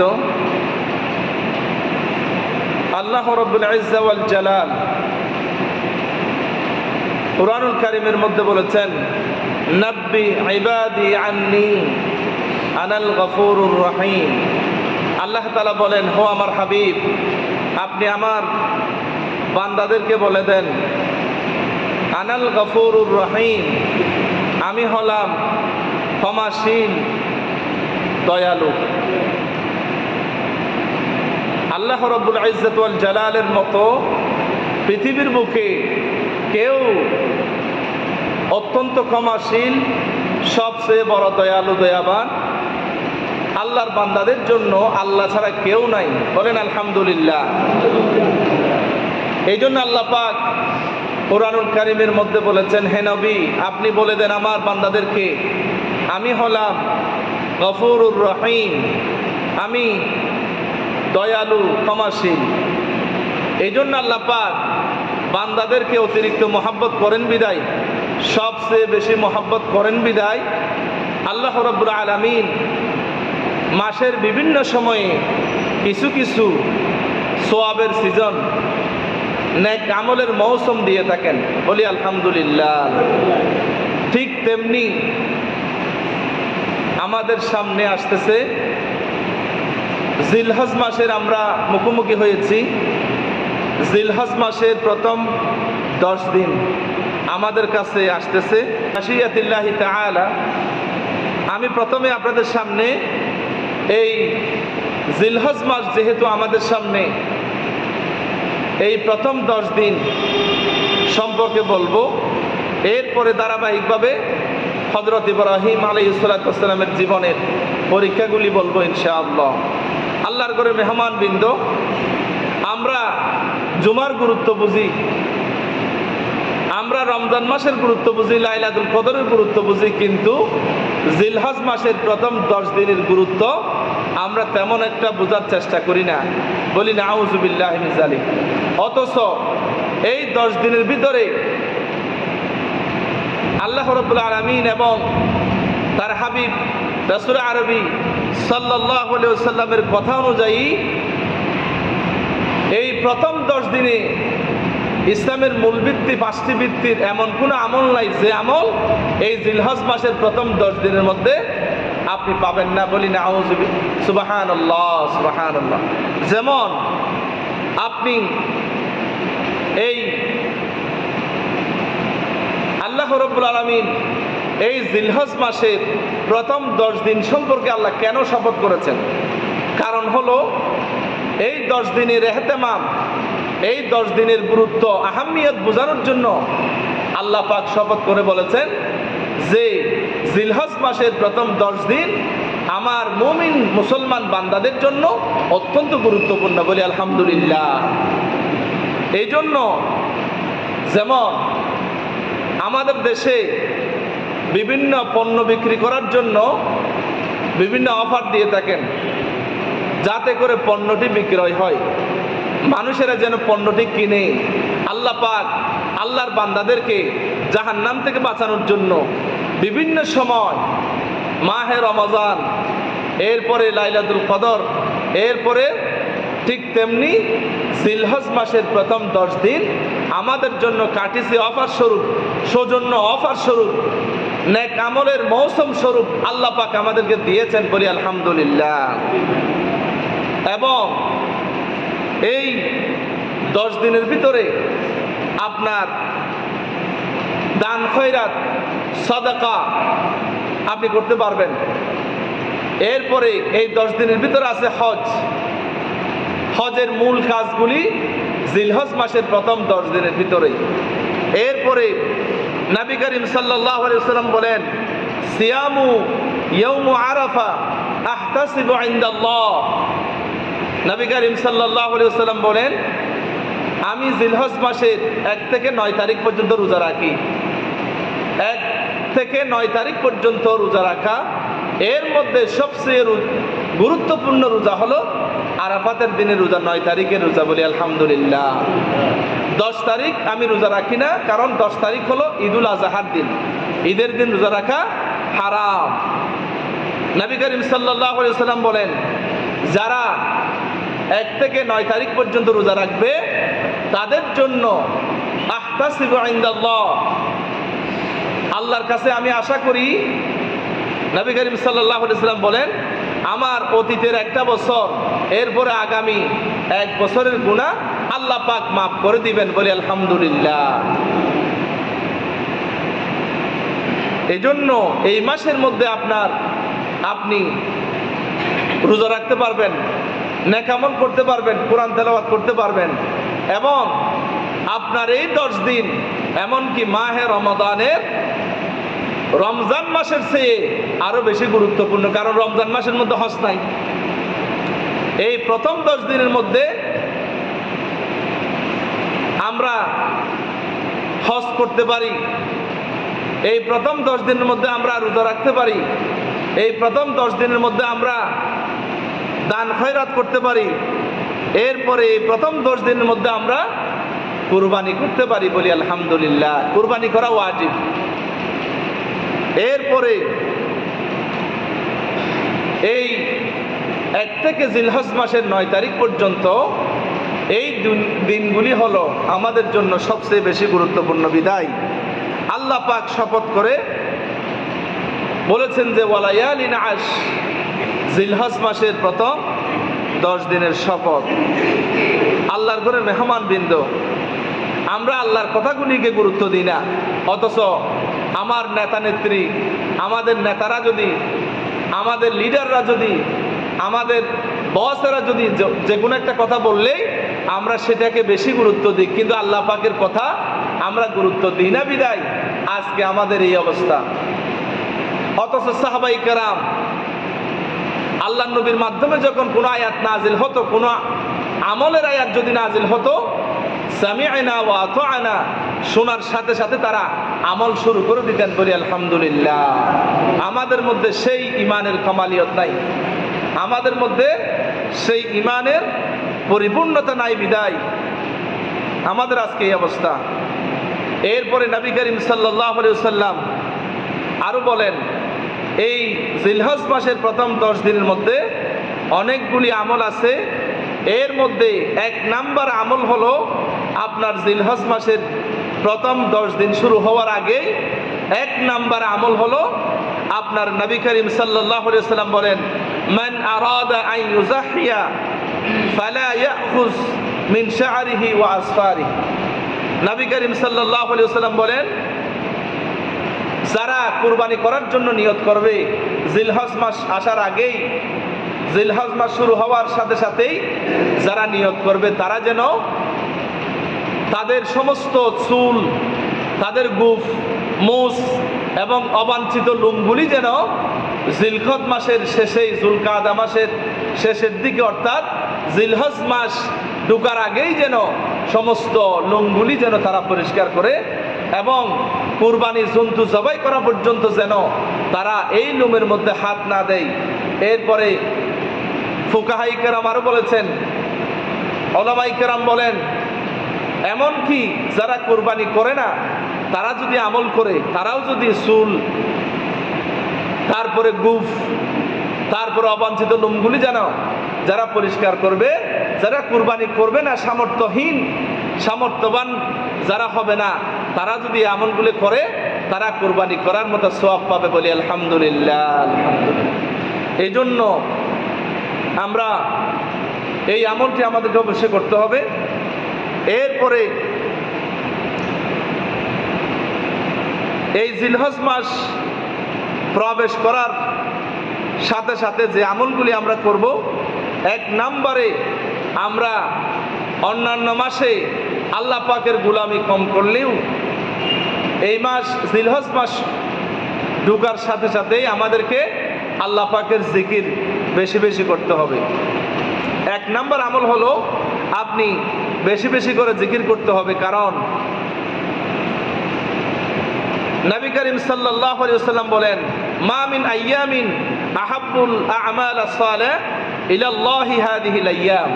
বৃন্দ আল্লাহ রব্বুল ইজ্জাওয়াল জালাল কোরআনুল কারিমের মধ্যে বলেছেন, নব্বি ইবাদি আন্নি, আনাল গফুরুর রহিম। আল্লাহ তালা বলেন হো আমার হাবিব, আপনি আমার বান্দাদেরকে বলে দেন, আনাল গফুরুর রহিম, আমি হলাম ক্ষমাশীল, দয়ালু। আল্লাহ রব্বুল ইজ্জতুল জালালের মতো পৃথিবীর বুকে কেউ অত্যন্ত ক্ষমাশীল, সবচেয়ে বড় দয়ালু, দয়াবান আল্লাহর বান্দাদের জন্য আল্লাহ ছাড়া কেউ নাই। বলেন, আলহামদুলিল্লাহ। এই জন্য আল্লাহ পাক কোরআনুল কারিমের মধ্যে বলেছেন, হে নবী, আপনি বলে দেন আমার বান্দাদেরকে, আমি হলাম গফুরুর রহিম, আমি দয়ালু ক্ষমাশীল এই জন্য আল্লাহ পাক বান্দাদেরকে অতিরিক্ত মহাব্বত করেন বিদায়। সবচেয়ে বেশি মহাব্বত করেন বিদায় আল্লাহ রব্বুর আলমিন মাসের বিভিন্ন সময়ে কিছু কিছু সোয়াবের সিজন ন্যাক আমলের মৌসুম দিয়ে থাকেন। বলি আলহামদুলিল্লাহ। ঠিক তেমনি আমাদের সামনে আসতেছে জিলহজ মাসের আমরা মুখোমুখি হয়েছি। জিলহজ মাসের প্রথম দশ দিন আমাদের কাছে আসতেছে। আমি প্রথমে আপনাদের সামনে এই জিলহজ মাস যেহেতু আমাদের সামনে, এই প্রথম দশ দিন সম্পর্কে বলব। এরপরে ধারাবাহিকভাবে হজরত ইব্রাহিম আলী ইসলাতামের জীবনের পরীক্ষাগুলি বলব ইনশাআল্লাহ। আল্লাহর করে মেহমান বৃন্দ আমরা জুমার গুরুত্ব বুঝি, আমরা রমজান মাসের গুরুত্ব বুঝি, লাইলাতুল কদরের গুরুত্ব বুঝি, কিন্তু জিলহাজ মাসের প্রথম দশ দিনের গুরুত্ব আমরা তেমন একটা বোঝার চেষ্টা করি না। বলি না আউজুবিল্লাহ মিজালি অথচ এই দশ দিনের ভিতরে আল্লাহ রবুল্লা আলমিন এবং তার হাবিব, রসুল আরবি সাল্লাহ সাল্লামের কথা অনুযায়ী এই প্রথম দশ দিনে ইসলামের মূল ভিত্তি, পাঁচটি ভিত্তির এমন কোনো আমল নাই যে আমল এই জিলহজ মাসের প্রথম দশ দিনের মধ্যে আপনি পাবেন না বলি না সুবাহান সুবাহান যেমন আপনি এই আল্লাহ রব্বুল আলমিন এই জিলহজ মাসের প্রথম দশ দিন সম্পর্কে আল্লাহ কেন শপথ করেছেন? কারণ হলো, এই দশ দিনের এহতেমাম, এই দশ দিনের গুরুত্ব, আহামিয়ত বোঝানোর জন্য আল্লাহ পাক শপথ করে বলেছেন যে জিলহজ মাসের প্রথম দশ দিন আমার মুমিন মুসলমান বান্দাদের জন্য অত্যন্ত গুরুত্বপূর্ণ বলি আলহামদুলিল্লাহ। এই জন্য যেমন আমাদের দেশে বিভিন্ন পণ্য বিক্রি করার জন্য বিভিন্ন অফার দিয়ে থাকেন, যাতে করে পণ্যটি বিক্রয় হয়। মানুষেরা যেন পণ্যটি কিনে, আল্লাহ পাক আল্লাহর বান্দাদেরকে জাহান্নাম থেকে বাঁচানোর জন্য বিভিন্ন সময় মাহে রমজান, এরপরে লাইলাতুল কদর, এরপরে ঠিক তেমনি সিলহজ মাসের প্রথম দশ দিন আমাদের জন্য কাটিসি অফার স্বরূপ, সৌজন্য অফার স্বরূপ। নেক আমলের মৌসুম স্বরূপ আল্লাহ পাক আমাদেরকে দিয়েছেন বলি আলহামদুলিল্লাহ। এবং এই দশ দিনের ভিতরে আপনার দান খৈরাত সদাকা আপনি করতে পারবেন। এরপরে এই দশ দিনের ভিতরে আছে হজ। হজের মূল কাজগুলি জিলহজ মাসের প্রথম দশ দিনের ভিতরে এরপরে নবী করিম সাল্লাহ সাল্লাম বলেন, সিয়ামু ইয়ৌমু আরাফা আহতাসিবু ইনদাল্লাহ। নবী করিম সাল্লাহ সাল্লাম বলেন, আমি জিলহজ মাসের এক থেকে নয় তারিখ পর্যন্ত রোজা রাখি। এক থেকে নয় তারিখ পর্যন্ত রোজা রাখা, এর মধ্যে সবচেয়ে গুরুত্বপূর্ণ রোজা হলো আরাফাতের দিনে রোজা, নয় তারিখের রোজা বলি আলহামদুলিল্লাহ। দশ তারিখ আমি রোজা রাখি না, কারণ দশ তারিখ হলো ঈদুল আজহার দিন। ঈদের দিন রোজা রাখা হারাম। নবী করিম সাল্লাম বলেন, যারা এক থেকে নয় তারিখ পর্যন্ত রোজা রাখবে, তাদের জন্য আল্লাহর কাছে আমি আশা করি, নবী করিম সাল্লাম বলেন, আমার অতীতের একটা বছর, এরপরে আগামী এক বছরের গুণা আল্লাহ পাক মাফ করে দিবেন বলি আলহামদুলিল্লাহ। এই জন্য এই মাসের মধ্যে আপনার আপনি রোজা রাখতে পারবেন, নেকামল করতে পারবেন, কোরআন তেলাওয়াত করতে পারবেন এবং আপনার এই দশ দিন এমনকি মাহে রমাদানের রমজান মাসের চেয়ে আরও বেশি গুরুত্বপূর্ণ, কারণ রমজান মাসের মধ্যে হজ নাই। এই প্রথম দশ দিনের মধ্যে আমরা হজ করতে পারি। এই প্রথম দশ দিনের মধ্যে আমরা রোজা রাখতে পারি। এই প্রথম দশ দিনের মধ্যে আমরা দান খয়রাত করতে পারি। এরপরে এই প্রথম দশ দিনের মধ্যে আমরা কুরবানি করতে পারি বলি আলহামদুলিল্লাহ। কুরবানি করা ওয়াজিব। এরপরে এই এক থেকে জিলহজ মাসের নয় তারিখ পর্যন্ত এই দিন- দিনগুলি হলো আমাদের জন্য সবচেয়ে বেশি গুরুত্বপূর্ণ বিদায়। আল্লাহ পাক শপথ করে বলেছেন যে ওয়ালায়ালিন জিলহজ মাসের প্রথম দশ দিনের শপথ। আল্লাহর ঘরের মেহমান বৃন্দ আমরা আল্লাহর কথাগুলিকে গুরুত্ব দিই না। অথচ আমার নেতা নেত্রী, আমাদের নেতারা যদি, আমাদের লিডাররা যদি, আমাদের বসেরা যদি যে কোনো একটা কথা বললেই আমরা সেটাকে বেশি গুরুত্ব দিই, কিন্তু আল্লাহ পাকের কথা আমরা গুরুত্ব দিই না বিদায়। আজকে আমাদের এই অবস্থা। অথচ সাহাবাই কেরাম আল্লাহ নবীর মাধ্যমে যখন কোনো আয়াত নাজিল হতো, কোনো আমলের আয়াত যদি নাজিল হতো শোনার সাথে সাথে তারা আমল শুরু করে দিতেন বলি আলহামদুলিল্লাহ। আমাদের মধ্যে সেই ইমানের কামালিয়ত নাই। আমাদের মধ্যে সেই ইমানের পরিপূর্ণতা নাই, বিদায়। আমাদের আজকে এই অবস্থা। এরপরে নবী করিম সাল্লাহ সাল্লাম আরও বলেন, এই জিলহজ মাসের প্রথম দশ দিনের মধ্যে অনেকগুলি আমল আছে। এর মধ্যে এক নাম্বার আমল হলো আপনার জিলহজ মাসের প্রথম দশ দিন শুরু হওয়ার আগেই এক নাম্বার আমল হলো আপনার নবী করিম সাল্লাহ সাল্লাম বলেন, মান আরাদা ফালা ইয়াখুজ মিন শাআরিহি ওয়া আসফারিহি। নবী করিম সাল্লাহ সাল্লাম বলেন, যারা কুরবানি করার জন্য নিয়ত করবে, জিলহজ মাস আসার আগেই, জিলহজ মাস শুরু হওয়ার সাথে সাথেই যারা নিয়ত করবে, তারা যেন তাদের সমস্ত চুল, তাদের গুফ, মুস এবং অবাঞ্ছিত লুমগুলি যেন জিলখদ মাসের শেষেই, জুলকাদা মাসের শেষের দিকে অর্থাৎ জিলহজ মাস ঢুকার আগেই যেন সমস্ত লুমগুলি যেন তারা পরিষ্কার করে এবং কুরবানি জন্তু জবাই করা পর্যন্ত যেন তারা এই লুমের মধ্যে হাত না দেয়। এরপরে ফুকাহাই কেরাম আরও বলেছেন, ওলামাই কেরাম বলেন, এমন কি যারা কোরবানি করে না, তারা যদি আমল করে, তারাও যদি চুল, তারপরে গুফ, তারপরে অবাঞ্ছিত লোমগুলি যেন যারা পরিষ্কার করবে, যারা কুরবানি করবে না, সামর্থ্যহীন, সামর্থ্যবান যারা হবে না, তারা যদি আমলগুলি করে, তারা কুরবানি করার মতো সওয়াব পাবে বলি আলহামদুলিল্লাহ আলহামদুলিল্লাহ। এই জন্য আমরা এই আমলটি আমাদেরকে অবশ্যই করতে হবে। এরপরে এই জিলহজ মাস প্রবেশ করার সাথে সাথে যে আমলগুলি আমরা করব এক নম্বরে আমরা অন্যান্য মাসে আল্লাহ পাকের গুলামি কম করলেও এই মাস জিলহজ মাস ঢুকার সাথে সাথেই আমাদেরকে আল্লাহ পাকের জিকির বেশি বেশি করতে হবে। এক নাম্বার আমল হলো আপনি বেশি বেশি করে জিকির করতে হবে কারণ নবী করিম সাল্লাল্লাহু আলাইহি বলেন, মা মিন আইয়ামিন আহাব্বুল আ'মাল as-সালিহ ইলা আল্লাহি হাদিহিল আইয়াম।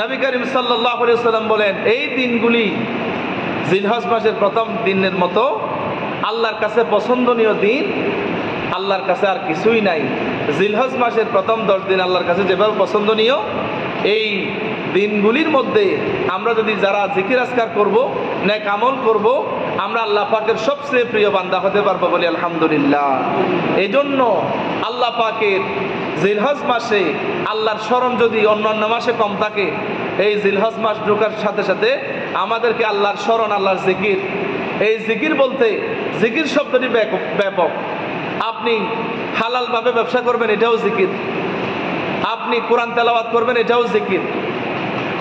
নবী করিম সাল্লাল্লাহু আলাইহি ওয়াসাল্লাম বলেন, এই দিনগুলি জিলহজ মাসের প্রথম দিনের মতো আল্লাহর কাছে পছন্দনীয় দিন, আল্লাহর কাছে আর কিছুই নাই। জিলহজ মাসের প্রথম দশ দিন আল্লাহর কাছে যেভাবে পছন্দনীয়, এই দিনগুলির মধ্যে আমরা যদি যারা জিকির আসকার করব ন্যাক আমল করব, আমরা আল্লাহ পাকের সবচেয়ে প্রিয় বান্দা হতে পারব বলি আলহামদুলিল্লাহ। এই জন্য আল্লাহ পাকের জিলহজ মাসে আল্লাহর স্মরণ যদি অন্যান্য মাসে কম থাকে, এই জিলহজ মাস ঢোকার সাথে সাথে আমাদেরকে আল্লাহর স্মরণ, আল্লাহর জিকির। এই জিকির বলতে জিকির শব্দটি ব্যাপক- আপনি হালালভাবে ব্যবসা করবেন, এটাও জিকির। আপনি কোরআন তেলাওয়াত করবেন, এটাও জিকির।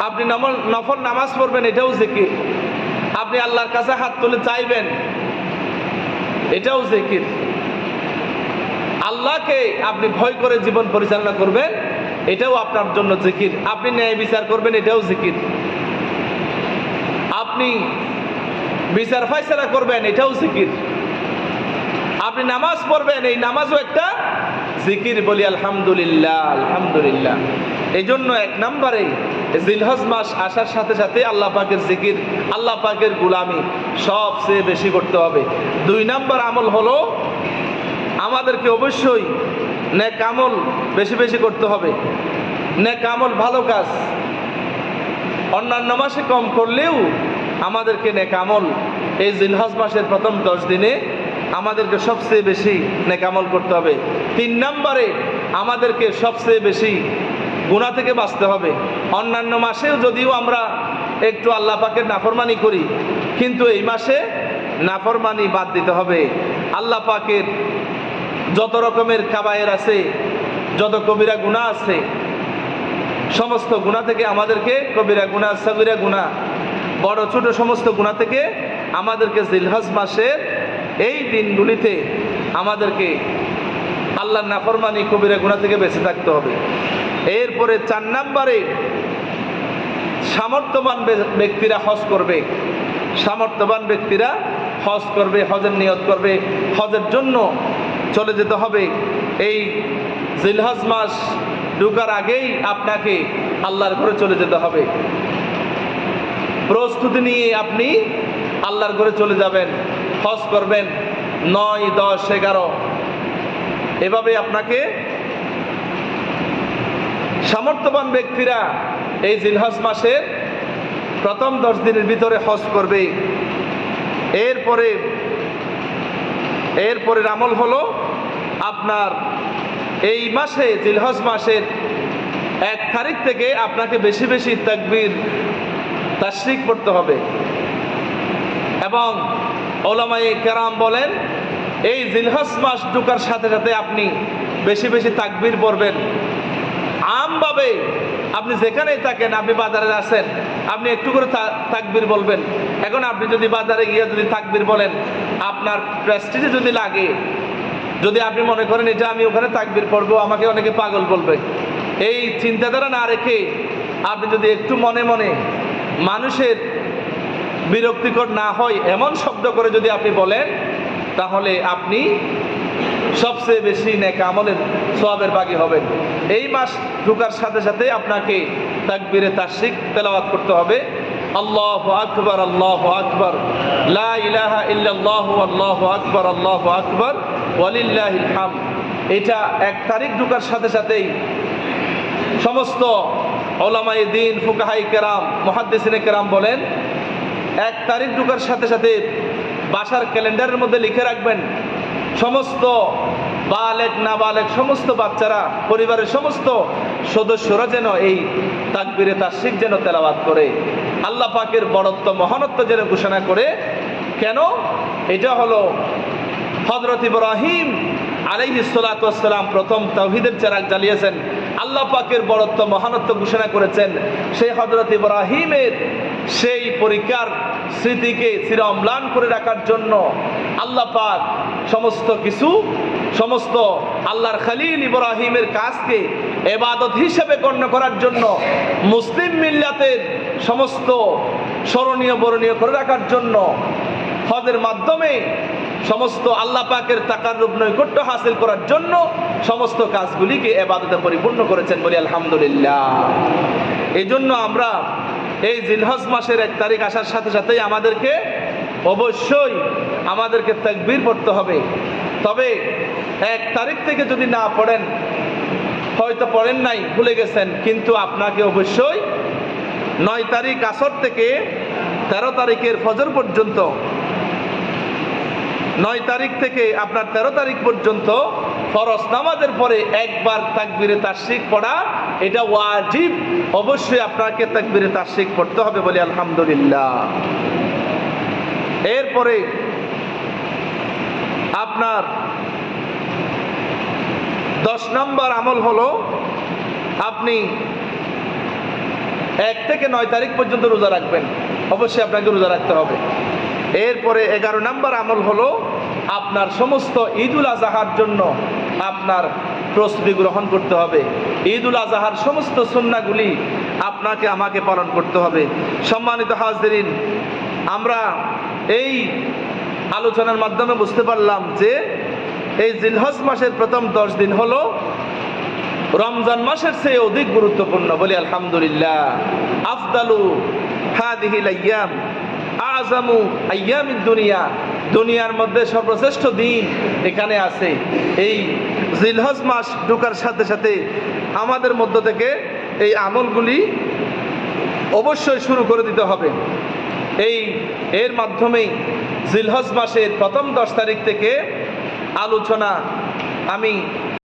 আপনি নফল নামাজ পড়বেন, এটাও জিকির। আপনি আল্লাহর কাছে হাত তুলে চাইবেন, এটাও জিকির। আল্লাহকে আপনি ভয় করে জীবন পরিচালনা করবেন, এটাও আপনার জন্য জিকির। আপনি ন্যায় বিচার করবেন, এটাও জিকির। আপনি বিচার ফাইসলা করবেন, এটাও জিকির। আপনি নামাজ পড়বেন, এই নামাজও একটা জিকির বলি আলহামদুলিল্লাহ আলহামদুলিল্লাহ। এই জন্য এক নম্বরে জিলহজ মাস আসার সাথে সাথে আল্লাহ পাকের জিকির, আল্লাহ পাকের গুলামি সবচেয়ে বেশি করতে হবে। দুই নম্বর আমল হলো আমাদেরকে অবশ্যই নেক আমল বেশি বেশি করতে হবে। নেক আমল ভালো কাজ। অন্যান্য মাসে কম করলেও আমাদেরকে নেক আমল এই জিলহজ মাসের প্রথম দশ দিনে আমাদেরকে সবচেয়ে বেশি নেক আমল করতে হবে। তিন নম্বরে আমাদেরকে সবচেয়ে বেশি গুণা থেকে বাঁচতে হবে। অন্যান্য মাসেও যদিও আমরা একটু আল্লাহ পাকের নাফরমানি করি, কিন্তু এই মাসে নাফরমানি বাদ দিতে হবে। আল্লাহ পাকের যত রকমের কাবায়ের আছে, যত কবিরা গুণা আছে, সমস্ত গুণা থেকে আমাদেরকে কবিরা গুণা সবিরা গুণা, বড় ছোট সমস্ত গুণা থেকে আমাদেরকে জিলহজ মাসের এই দিনগুলিতে আমাদেরকে আল্লাহ নাফরমানি কবিরা গুণা থেকে বেঁচে থাকতে হবে। এরপরে চার নাম্বারে সামর্থ্যবান ব্যক্তিরা হজ করবে। সামর্থ্যবান ব্যক্তিরা হজ করবে, হজের নিয়ত করবে। হজের জন্য চলে যেতে হবে। এই জিলহজ মাস ঢুকার আগেই আপনাকে আল্লাহর ঘরে চলে যেতে হবে। প্রস্তুতি নিয়ে আপনি আল্লাহর ঘরে চলে যাবেন, হজ করবেন নয়, দশ, এগারো। এভাবে আপনাকে সামর্থ্যবান ব্যক্তিরা এই জিলহজ মাসের প্রথম দশ দিনের ভিতরে হজ করবে। এরপরে, এরপরের আমল হলো আপনার এই মাসে, জিলহজ মাসের এক তারিখ থেকে আপনাকে বেশি বেশি তাকবীর, তাশরিক পড়তে হবে। এবং ওলামাই কেরাম বলেন, এই জিলহজ মাস ঢুকার সাথে সাথে আপনি বেশি বেশি তাকবীর পড়বেন। আমভাবে আপনি যেখানেই থাকেন, আপনি বাজারে আসেন, আপনি একটু করে তাকবীর বলবেন। এখন আপনি যদি বাজারে গিয়ে যদি তাকবির বলেন, আপনার প্রেস্টিজে যদি লাগে যদি আপনি মনে করেন এটা আমি ওখানে তাকবির পড়ব, আমাকে অনেকে পাগল বলবে। এই চিন্তাধারা না রেখে আপনি যদি একটু মনে মনে মানুষের বিরক্তিকর না হয় এমন শব্দ করে যদি আপনি বলেন, তাহলে আপনি সবচেয়ে বেশি নেক আমলের সোয়াবের বাগি হবেন। এই মাস ঢুকার সাথে সাথে আপনাকে তাকবীরে তাশরিক তেলাওয়াত করতে হবে। আল্লাহ আকবর আল্লাহ আকবর, লা ইলাহা ইল্লাল্লাহ, আল্লাহু আকবর আল্লাহু আকবর। ওয়ালিল্লাহিল হাম এটা এক তারিখ ঢুকার সাথে সাথেই সমস্ত ওলামাই দিন, ফুকাহাই কেরাম, মহাদ্দেসিনে কেরাম বলেন, এক তারিখ ঢুকার সাথে সাথে বাসার ক্যালেন্ডারের মধ্যে লিখে রাখবেন, সমস্ত বালেক, নাবালেক, সমস্ত বাচ্চারা, পরিবারের সমস্ত সদস্যরা যেন এই তাকবিরে তাসিক যেন তেলাওয়াত করে। আল্লাহ পাকের বড়ত্ব, মহানত্ব যেন ঘোষণা করে। কেন? এটা হলো হজরত ইব্রাহিম আলাইহিসালাম প্রথম তাওহিদের চেরাগ জ্বালিয়েছেন আল্লাহ পাকের বড়ত্ব মহানত্ব ঘোষণা করেছেন। সেই হজরত ইব্রাহিমের সেই পরীক্ষার স্মৃতিকে চির অম্লান করে রাখার জন্য আল্লাহ পাক সমস্ত কিছু, সমস্ত আল্লাহর খালিল ইব্রাহিমের কাজকে এবাদত হিসেবে গণ্য করার জন্য মুসলিম মিল্লাতের সমস্ত স্মরণীয় বরণীয় করে রাখার জন্য হজের মাধ্যমে সমস্ত আল্লাহ পাকের রূপ নৈকট্য হাসিল করার জন্য সমস্ত কাজগুলিকে এবাদতে পরিপূর্ণ করেছেন বলি আলহামদুলিল্লাহ। এই জন্য আমরা এই জিলহজ মাসের এক তারিখ আসার সাথে সাথেই আমাদেরকে অবশ্যই আমাদেরকে তাকবীর পড়তে হবে। তবে এক তারিখ থেকে যদি না পড়েন, হয়তো পড়েন নাই, ভুলে গেছেন, কিন্তু আপনাকে অবশ্যই নয় তারিখ আসর থেকে তেরো তারিখের ফজর পর্যন্ত নয় তারিখ থেকে আপনার তেরো তারিখ পর্যন্ত ফরজ নামাজের পরে একবার তাকবিরে তাসিক পড়া, এটা ওয়াজিব। অবশ্যই আপনাকে তাকবিরে তাসিক পড়তে হবে বলে আলহামদুলিল্লাহ। এরপরে আপনার দশ নম্বর আমল হলো, আপনি এক থেকে নয় তারিখ পর্যন্ত রোজা রাখবেন। অবশ্যই আপনাকে রোজা রাখতে হবে। এরপরে এগারো নম্বর আমল হলো আপনার সমস্ত ঈদুল আজহার জন্য আপনার প্রস্তুতি গ্রহণ করতে হবে। ঈদুল আজহার সমস্ত সন্নাগুলি আপনাকে, আমাকে পালন করতে হবে। সম্মানিত হাজরিন, আমরা এই আলোচনার মাধ্যমে বুঝতে পারলাম যে এই জিলহজ মাসের প্রথম দশ দিন হলো রমজান মাসের চেয়ে অধিক গুরুত্বপূর্ণ বলি আলহামদুলিল্লাহ। আফদালু হাদিহিল আইয়াম। আজামু আইয়াম দুনিয়া। দুনিয়ার মধ্যে সর্বশ্রেষ্ঠ দিন এখানে আছে। এই জিলহজ মাস ঢোকার সাথে সাথে আমাদের মধ্য থেকে এই আমলগুলি অবশ্যই শুরু করে দিতে হবে। এই, এর মাধ্যমেই জিলহজ মাসের প্রথম দশ তারিখ থেকে আলোচনা আমি